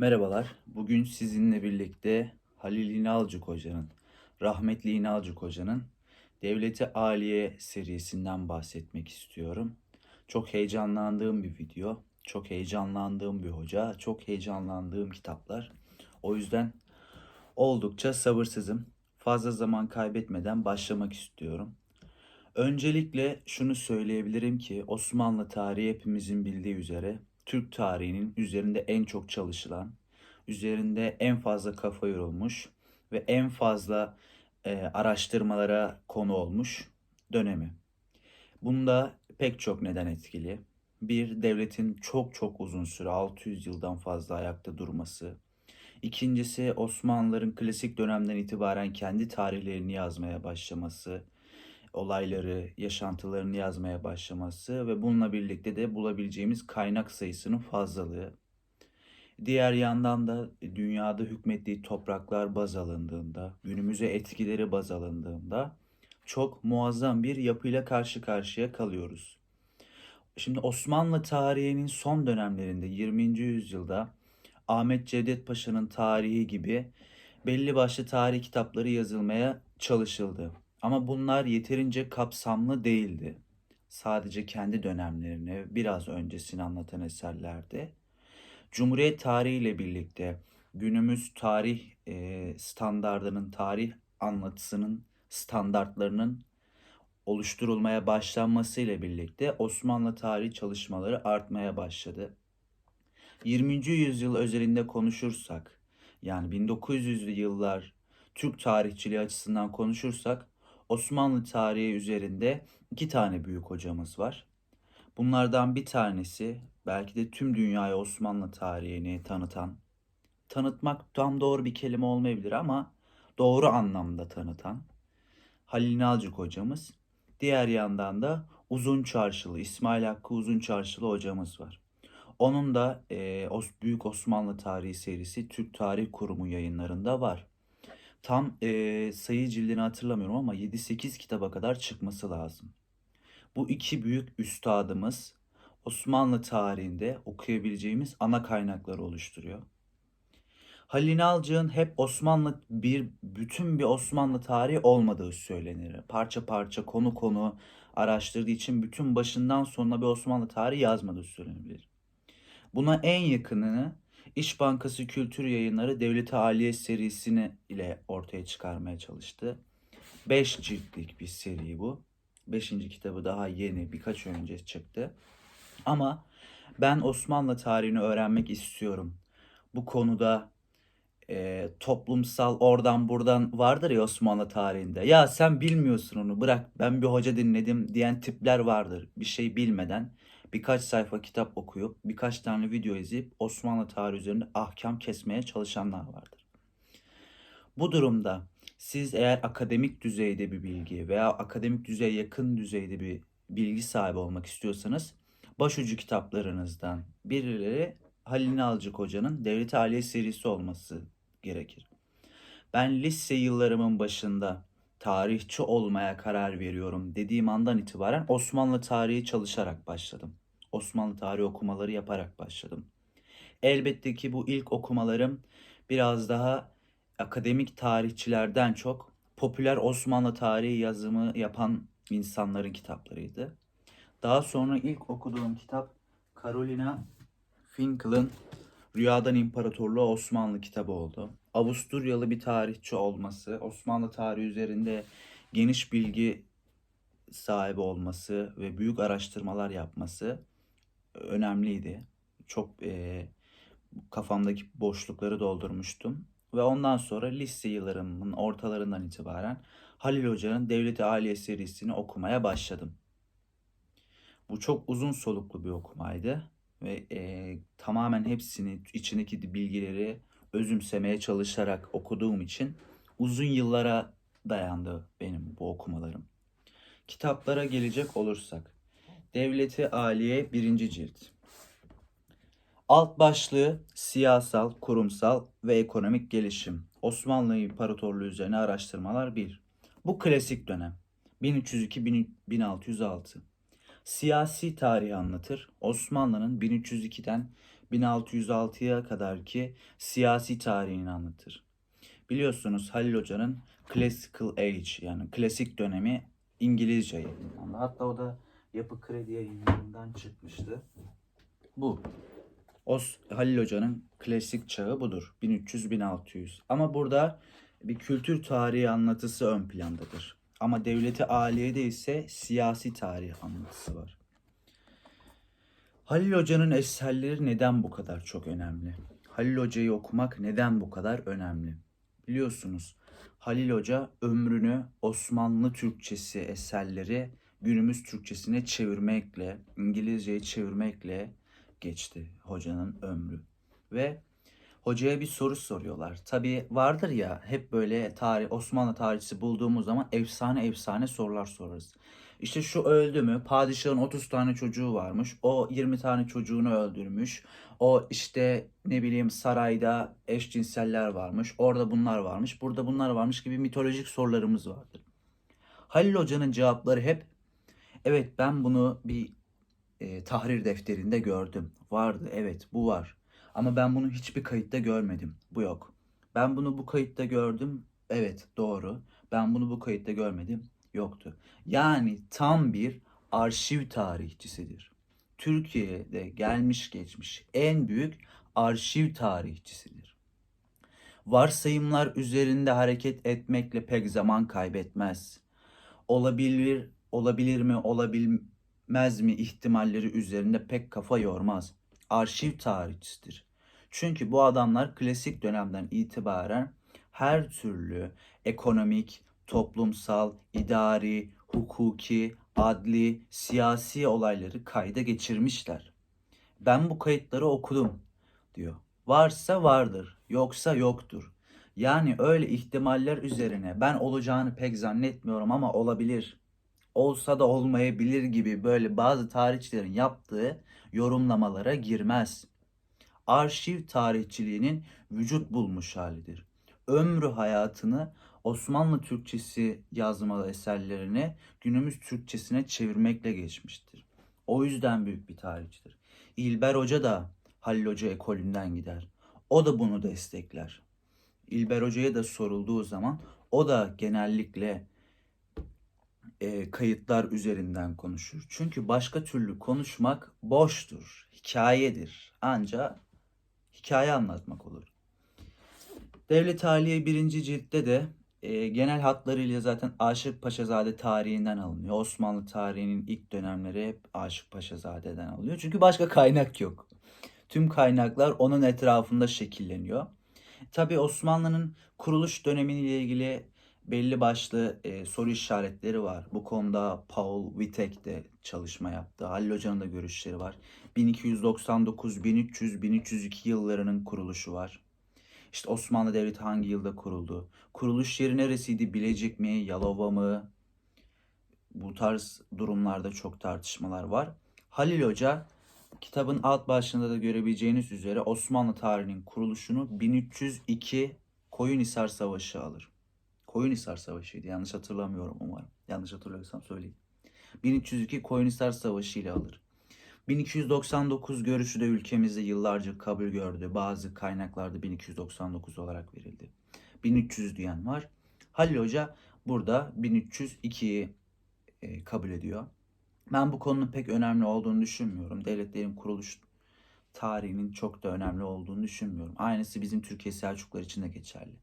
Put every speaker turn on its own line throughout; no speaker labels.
Merhabalar. Bugün sizinle birlikte Halil İnalcık Hoca'nın, rahmetli İnalcık Hoca'nın Devleti Aliye serisinden bahsetmek istiyorum. Çok heyecanlandığım bir video, çok heyecanlandığım bir hoca, çok heyecanlandığım kitaplar. O yüzden oldukça sabırsızım. Fazla zaman kaybetmeden başlamak istiyorum. Öncelikle şunu söyleyebilirim ki Osmanlı tarihi hepimizin bildiği üzere Türk tarihinin üzerinde en çok çalışılan, üzerinde en fazla kafa yorulmuş ve en fazla e, araştırmalara konu olmuş dönemi. Bunda pek çok neden etkili. Bir, devletin çok çok uzun süre 600 yıldan fazla ayakta durması. İkincisi Osmanlıların klasik dönemden itibaren kendi tarihlerini yazmaya başlaması olayları, yaşantılarını yazmaya başlaması ve bununla birlikte de bulabileceğimiz kaynak sayısının fazlalığı. Diğer yandan da dünyada hükmettiği topraklar baz alındığında, günümüze etkileri baz alındığında çok muazzam bir yapıyla karşı karşıya kalıyoruz. Şimdi Osmanlı tarihinin son dönemlerinde 20. yüzyılda Ahmet Cevdet Paşa'nın tarihi gibi belli başlı tarih kitapları yazılmaya çalışıldı. Ama bunlar yeterince kapsamlı değildi. Sadece kendi dönemlerini, biraz öncesini anlatan eserlerdi. Cumhuriyet tarihiyle birlikte günümüz tarih e, standardının, tarih anlatısının standartlarının oluşturulmaya başlanmasıyla birlikte Osmanlı tarihi çalışmaları artmaya başladı. 20. yüzyıl özelinde konuşursak, yani 1900'lü yıllar Türk tarihçiliği açısından konuşursak Osmanlı tarihi üzerinde iki tane büyük hocamız var. Bunlardan bir tanesi belki de tüm dünyaya Osmanlı tarihini tanıtan, tanıtmak tam doğru bir kelime olmayabilir ama doğru anlamda tanıtan Halil Nalcık hocamız. Diğer yandan da Uzun Çarşılı, İsmail Hakkı Uzun Çarşılı hocamız var. Onun da e, Büyük Osmanlı Tarihi serisi Türk Tarih Kurumu yayınlarında var. Tam e, sayı cildini hatırlamıyorum ama 7-8 kitaba kadar çıkması lazım. Bu iki büyük üstadımız Osmanlı tarihinde okuyabileceğimiz ana kaynakları oluşturuyor. Halil İnalcık'ın hep Osmanlı bir bütün bir Osmanlı tarihi olmadığı söylenir. Parça parça konu konu araştırdığı için bütün başından sonuna bir Osmanlı tarihi yazmadığı söylenebilir. Buna en yakınını İş Bankası Kültür Yayınları Devleti Aliye serisini ile ortaya çıkarmaya çalıştı. 5 ciltlik bir seri bu. 5. kitabı daha yeni birkaç önce çıktı. Ama ben Osmanlı tarihini öğrenmek istiyorum. Bu konuda e, toplumsal oradan buradan vardır ya Osmanlı tarihinde. Ya sen bilmiyorsun onu bırak ben bir hoca dinledim diyen tipler vardır. Bir şey bilmeden birkaç sayfa kitap okuyup birkaç tane video izleyip Osmanlı tarihi üzerinde ahkam kesmeye çalışanlar vardır. Bu durumda siz eğer akademik düzeyde bir bilgi veya akademik düzeye yakın düzeyde bir bilgi sahibi olmak istiyorsanız başucu kitaplarınızdan birileri Halil Nalcık Hoca'nın Devlet Aliye serisi olması gerekir. Ben lise yıllarımın başında tarihçi olmaya karar veriyorum dediğim andan itibaren Osmanlı tarihi çalışarak başladım. Osmanlı tarihi okumaları yaparak başladım. Elbette ki bu ilk okumalarım biraz daha akademik tarihçilerden çok popüler Osmanlı tarihi yazımı yapan insanların kitaplarıydı. Daha sonra ilk okuduğum kitap Carolina Finkel'ın Rüyadan İmparatorluğu Osmanlı kitabı oldu. Avusturyalı bir tarihçi olması, Osmanlı tarihi üzerinde geniş bilgi sahibi olması ve büyük araştırmalar yapması önemliydi. Çok e, kafamdaki boşlukları doldurmuştum. Ve ondan sonra lise yıllarımın ortalarından itibaren Halil Hoca'nın Devleti serisini okumaya başladım. Bu çok uzun soluklu bir okumaydı ve e, tamamen hepsini içindeki bilgileri özümsemeye çalışarak okuduğum için uzun yıllara dayandı benim bu okumalarım. Kitaplara gelecek olursak Devleti Aliye 1. cilt. Alt başlığı siyasal, kurumsal ve ekonomik gelişim. Osmanlı İmparatorluğu üzerine araştırmalar 1. Bu klasik dönem. 1302-1606. Siyasi tarihi anlatır. Osmanlı'nın 1302'den 1606'ya kadar ki siyasi tarihini anlatır. Biliyorsunuz Halil Hoca'nın Classical Age yani klasik dönemi İngilizce yayınlandı. Hatta o da Yapı Kredi yayınlarından çıkmıştı. Bu. Os Halil Hoca'nın klasik çağı budur. 1300-1600. Ama burada bir kültür tarihi anlatısı ön plandadır. Ama devleti aliyede ise siyasi tarih anlatısı var. Halil Hoca'nın eserleri neden bu kadar çok önemli? Halil Hoca'yı okumak neden bu kadar önemli? Biliyorsunuz Halil Hoca ömrünü Osmanlı Türkçesi eserleri günümüz Türkçesine çevirmekle, İngilizceyi çevirmekle geçti hocanın ömrü. Ve hocaya bir soru soruyorlar. Tabii vardır ya hep böyle tarih Osmanlı tarihçisi bulduğumuz zaman efsane efsane sorular sorarız. İşte şu öldü mü? Padişahın 30 tane çocuğu varmış. O 20 tane çocuğunu öldürmüş. O işte ne bileyim sarayda eşcinseller varmış. Orada bunlar varmış. Burada bunlar varmış gibi mitolojik sorularımız vardır. Halil Hoca'nın cevapları hep evet ben bunu bir e, tahrir defterinde gördüm. Vardı evet bu var. Ama ben bunu hiçbir kayıtta görmedim. Bu yok. Ben bunu bu kayıtta gördüm. Evet doğru. Ben bunu bu kayıtta görmedim. Yoktu. Yani tam bir arşiv tarihçisidir. Türkiye'de gelmiş geçmiş en büyük arşiv tarihçisidir. Varsayımlar üzerinde hareket etmekle pek zaman kaybetmez. Olabilir, olabilir mi, olabilmez mi ihtimalleri üzerinde pek kafa yormaz. Arşiv tarihçisidir. Çünkü bu adamlar klasik dönemden itibaren her türlü ekonomik, toplumsal, idari, hukuki, adli, siyasi olayları kayda geçirmişler. Ben bu kayıtları okudum diyor. Varsa vardır, yoksa yoktur. Yani öyle ihtimaller üzerine ben olacağını pek zannetmiyorum ama olabilir. Olsa da olmayabilir gibi böyle bazı tarihçilerin yaptığı yorumlamalara girmez. Arşiv tarihçiliğinin vücut bulmuş halidir. Ömrü hayatını Osmanlı Türkçesi yazmalı eserlerini günümüz Türkçesine çevirmekle geçmiştir. O yüzden büyük bir tarihçidir. İlber Hoca da Halil Hoca ekolünden gider. O da bunu destekler. İlber Hoca'ya da sorulduğu zaman o da genellikle e, kayıtlar üzerinden konuşur. Çünkü başka türlü konuşmak boştur, hikayedir. Ancak hikaye anlatmak olur. Devlet Aliye 1. ciltte de e, genel hatlarıyla zaten Aşık Paşazade tarihinden alınıyor. Osmanlı tarihinin ilk dönemleri hep Aşık Paşazade'den alınıyor. Çünkü başka kaynak yok. Tüm kaynaklar onun etrafında şekilleniyor. Tabi Osmanlı'nın kuruluş dönemiyle ilgili belli başlı e, soru işaretleri var. Bu konuda Paul Wittek de çalışma yaptı. Halil Hoca'nın da görüşleri var. 1299, 1300, 1302 yıllarının kuruluşu var. İşte Osmanlı Devleti hangi yılda kuruldu? Kuruluş yeri neresiydi? Bilecik mi? Yalova mı? Bu tarz durumlarda çok tartışmalar var. Halil Hoca kitabın alt başlığında da görebileceğiniz üzere Osmanlı tarihinin kuruluşunu 1302 Koyunhisar Savaşı alır. Koyunhisar Savaşı'ydı. Yanlış hatırlamıyorum umarım. Yanlış hatırlıyorsam söyleyin. 1302 Koyunhisar Savaşı ile alır. 1299 görüşü de ülkemizde yıllarca kabul gördü. Bazı kaynaklarda 1299 olarak verildi. 1300 diyen var. Halil Hoca burada 1302'yi e, kabul ediyor. Ben bu konunun pek önemli olduğunu düşünmüyorum. Devletlerin kuruluş tarihinin çok da önemli olduğunu düşünmüyorum. Aynısı bizim Türkiye Selçuklular için de geçerli.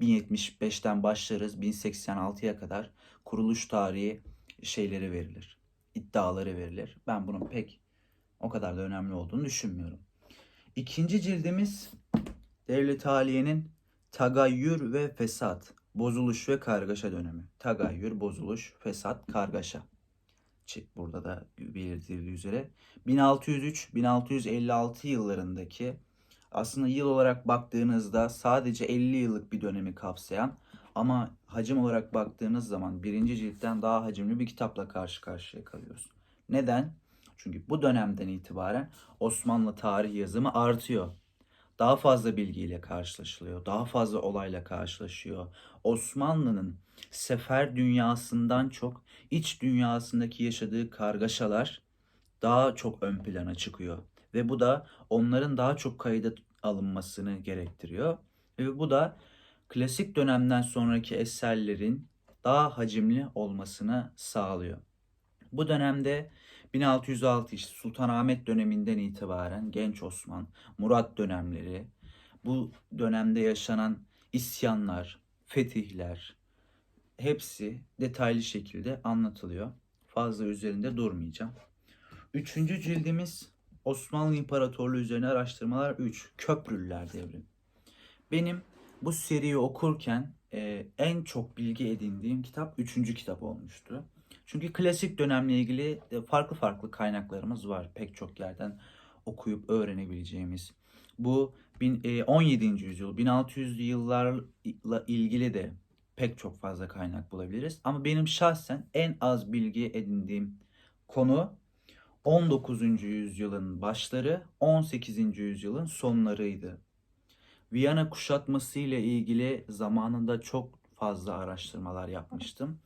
1075'ten başlarız 1086'ya kadar kuruluş tarihi şeyleri verilir. iddiaları verilir. Ben bunun pek o kadar da önemli olduğunu düşünmüyorum. İkinci cildimiz Devlet Aliye'nin tagayyür ve fesat, bozuluş ve kargaşa dönemi. Tagayyür, bozuluş, fesat, kargaşa. Burada da belirtildiği üzere 1603-1656 yıllarındaki aslında yıl olarak baktığınızda sadece 50 yıllık bir dönemi kapsayan ama hacim olarak baktığınız zaman birinci ciltten daha hacimli bir kitapla karşı karşıya kalıyoruz. Neden? Çünkü bu dönemden itibaren Osmanlı tarih yazımı artıyor. Daha fazla bilgiyle karşılaşılıyor. Daha fazla olayla karşılaşıyor. Osmanlı'nın sefer dünyasından çok iç dünyasındaki yaşadığı kargaşalar daha çok ön plana çıkıyor. Ve bu da onların daha çok kayıda alınmasını gerektiriyor. Ve bu da klasik dönemden sonraki eserlerin daha hacimli olmasını sağlıyor. Bu dönemde 1606 işte Sultanahmet döneminden itibaren Genç Osman, Murat dönemleri, bu dönemde yaşanan isyanlar, fetihler hepsi detaylı şekilde anlatılıyor. Fazla üzerinde durmayacağım. Üçüncü cildimiz Osmanlı İmparatorluğu üzerine araştırmalar 3. Köprülüler devri. Benim bu seriyi okurken e, en çok bilgi edindiğim kitap üçüncü kitap olmuştu. Çünkü klasik dönemle ilgili e, farklı farklı kaynaklarımız var. Pek çok yerden okuyup öğrenebileceğimiz. Bu bin- e, 17. yüzyıl, 1600'lü yıllarla ilgili de pek çok fazla kaynak bulabiliriz. Ama benim şahsen en az bilgi edindiğim konu 19. yüzyılın başları, 18. yüzyılın sonlarıydı. Viyana kuşatması ile ilgili zamanında çok fazla araştırmalar yapmıştım.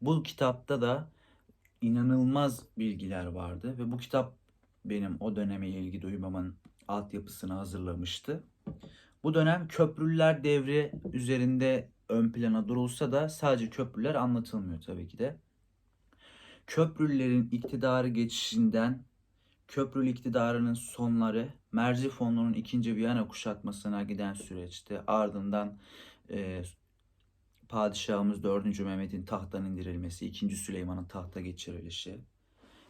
Bu kitapta da inanılmaz bilgiler vardı ve bu kitap benim o döneme ilgi duymamın altyapısını hazırlamıştı. Bu dönem köprüler devri üzerinde ön plana durulsa da sadece köprüler anlatılmıyor tabii ki de. Köprülülerin iktidarı geçişinden Köprülü iktidarının sonları Merzifonlu'nun 2. Viyana kuşatmasına giden süreçte ardından e, padişahımız 4. Mehmet'in tahttan indirilmesi, 2. Süleyman'ın tahta geçirilişi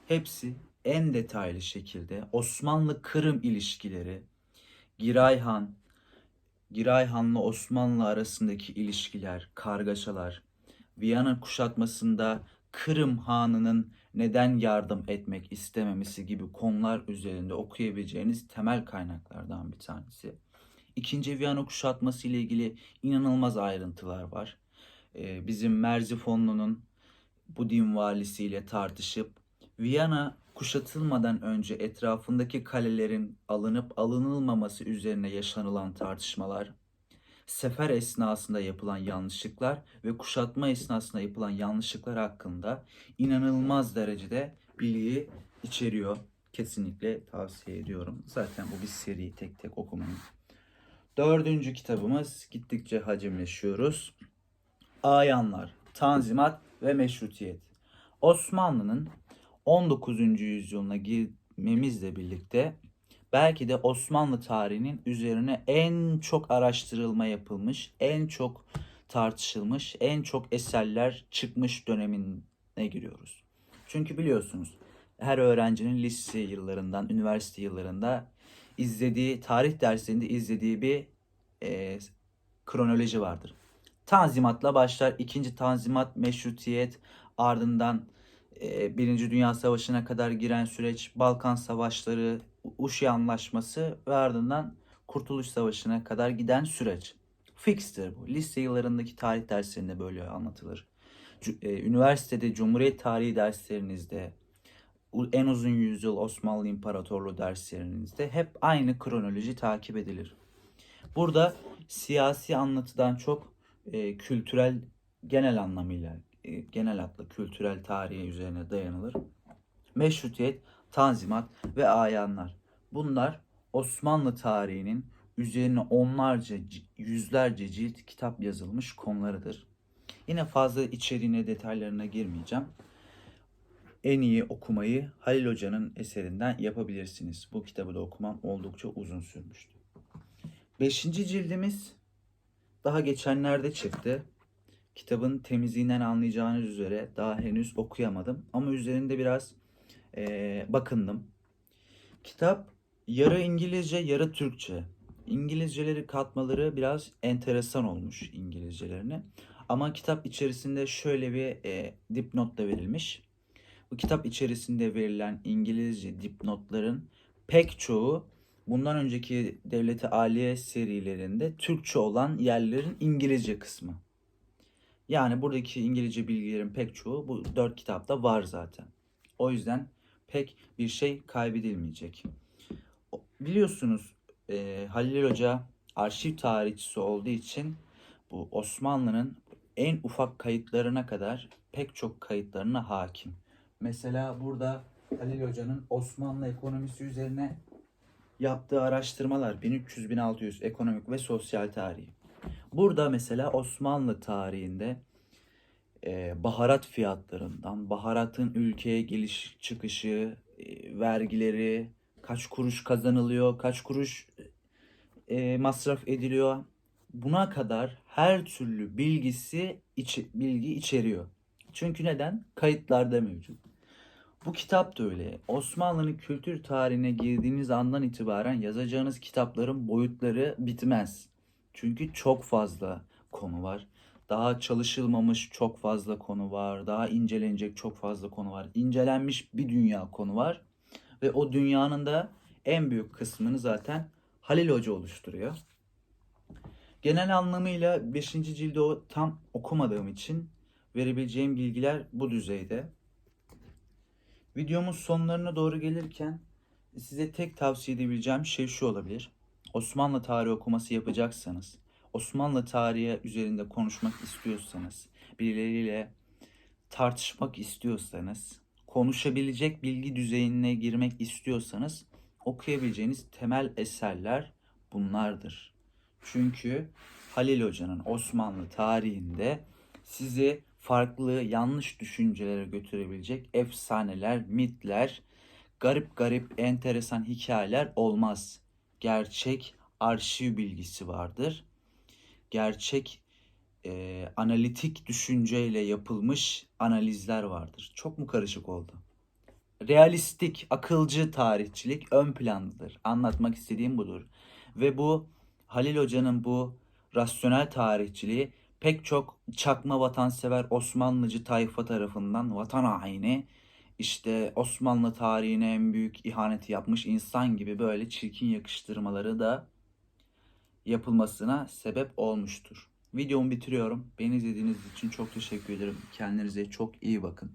hepsi en detaylı şekilde Osmanlı-Kırım ilişkileri, Giray Han, Giray Han'la Osmanlı arasındaki ilişkiler, kargaşalar, Viyana kuşatmasında Kırım Hanı'nın neden yardım etmek istememesi gibi konular üzerinde okuyabileceğiniz temel kaynaklardan bir tanesi. İkinci Viyana kuşatması ile ilgili inanılmaz ayrıntılar var. Ee, bizim Merzifonlu'nun bu din valisiyle tartışıp Viyana kuşatılmadan önce etrafındaki kalelerin alınıp alınılmaması üzerine yaşanılan tartışmalar, sefer esnasında yapılan yanlışlıklar ve kuşatma esnasında yapılan yanlışlıklar hakkında inanılmaz derecede bilgi içeriyor. Kesinlikle tavsiye ediyorum. Zaten bu bir seri tek tek okumayın. Dördüncü kitabımız gittikçe hacimleşiyoruz. Ayanlar, Tanzimat ve Meşrutiyet. Osmanlı'nın 19. yüzyılına girmemizle birlikte belki de Osmanlı tarihinin üzerine en çok araştırılma yapılmış, en çok tartışılmış, en çok eserler çıkmış dönemine giriyoruz. Çünkü biliyorsunuz her öğrencinin lise yıllarından, üniversite yıllarında izlediği, tarih derslerinde izlediği bir e, kronoloji vardır. Tanzimatla başlar. ikinci Tanzimat, Meşrutiyet, ardından e, Birinci Dünya Savaşı'na kadar giren süreç, Balkan Savaşları, Uşi Anlaşması ve ardından Kurtuluş Savaşı'na kadar giden süreç. Fixtir bu. Lise yıllarındaki tarih derslerinde böyle anlatılır. E, Üniversitede Cumhuriyet tarihi derslerinizde, en uzun yüzyıl Osmanlı İmparatorluğu derslerinizde hep aynı kronoloji takip edilir. Burada siyasi anlatıdan çok e, kültürel genel anlamıyla e, genel hatla kültürel tarihi üzerine dayanılır. Meşrutiyet, Tanzimat ve ayanlar. Bunlar Osmanlı tarihinin üzerine onlarca, yüzlerce cilt kitap yazılmış konularıdır. Yine fazla içeriğine, detaylarına girmeyeceğim. En iyi okumayı Halil Hoca'nın eserinden yapabilirsiniz. Bu kitabı da okumam oldukça uzun sürmüştü. Beşinci cildimiz daha geçenlerde çıktı. Kitabın temizliğinden anlayacağınız üzere daha henüz okuyamadım. Ama üzerinde biraz eee, bakındım. Kitap yarı İngilizce, yarı Türkçe. İngilizceleri katmaları biraz enteresan olmuş İngilizcelerini. Ama kitap içerisinde şöyle bir e, dipnot da verilmiş. Bu kitap içerisinde verilen İngilizce dipnotların pek çoğu bundan önceki Devleti Aliye serilerinde Türkçe olan yerlerin İngilizce kısmı. Yani buradaki İngilizce bilgilerin pek çoğu bu dört kitapta var zaten. O yüzden pek bir şey kaybedilmeyecek. Biliyorsunuz e, Halil Hoca arşiv tarihçisi olduğu için bu Osmanlı'nın en ufak kayıtlarına kadar pek çok kayıtlarına hakim. Mesela burada Halil Hoca'nın Osmanlı ekonomisi üzerine yaptığı araştırmalar 1300-1600 ekonomik ve sosyal tarihi. Burada mesela Osmanlı tarihinde e, baharat fiyatlarından, baharatın ülkeye geliş çıkışı, e, vergileri, kaç kuruş kazanılıyor, kaç kuruş e, masraf ediliyor. Buna kadar her türlü bilgisi içi- bilgi içeriyor. Çünkü neden? Kayıtlarda mevcut. Bu kitap da öyle. Osmanlı'nın kültür tarihine girdiğiniz andan itibaren yazacağınız kitapların boyutları bitmez. Çünkü çok fazla konu var. Daha çalışılmamış çok fazla konu var. Daha incelenecek çok fazla konu var. İncelenmiş bir dünya konu var. Ve o dünyanın da en büyük kısmını zaten Halil Hoca oluşturuyor. Genel anlamıyla 5. cildi o tam okumadığım için verebileceğim bilgiler bu düzeyde. Videomun sonlarına doğru gelirken size tek tavsiye edebileceğim şey şu olabilir. Osmanlı tarihi okuması yapacaksanız, Osmanlı tarihi üzerinde konuşmak istiyorsanız, birileriyle tartışmak istiyorsanız, konuşabilecek bilgi düzeyine girmek istiyorsanız okuyabileceğiniz temel eserler bunlardır. Çünkü Halil Hoca'nın Osmanlı tarihinde sizi farklı yanlış düşüncelere götürebilecek efsaneler, mitler, garip garip enteresan hikayeler olmaz. Gerçek arşiv bilgisi vardır. Gerçek e, analitik düşünceyle yapılmış analizler vardır. Çok mu karışık oldu? Realistik, akılcı tarihçilik ön plandadır. Anlatmak istediğim budur. Ve bu Halil Hoca'nın bu rasyonel tarihçiliği pek çok çakma vatansever Osmanlıcı tayfa tarafından vatan haini işte Osmanlı tarihine en büyük ihaneti yapmış insan gibi böyle çirkin yakıştırmaları da yapılmasına sebep olmuştur. Videomu bitiriyorum. Beni izlediğiniz için çok teşekkür ederim. Kendinize çok iyi bakın.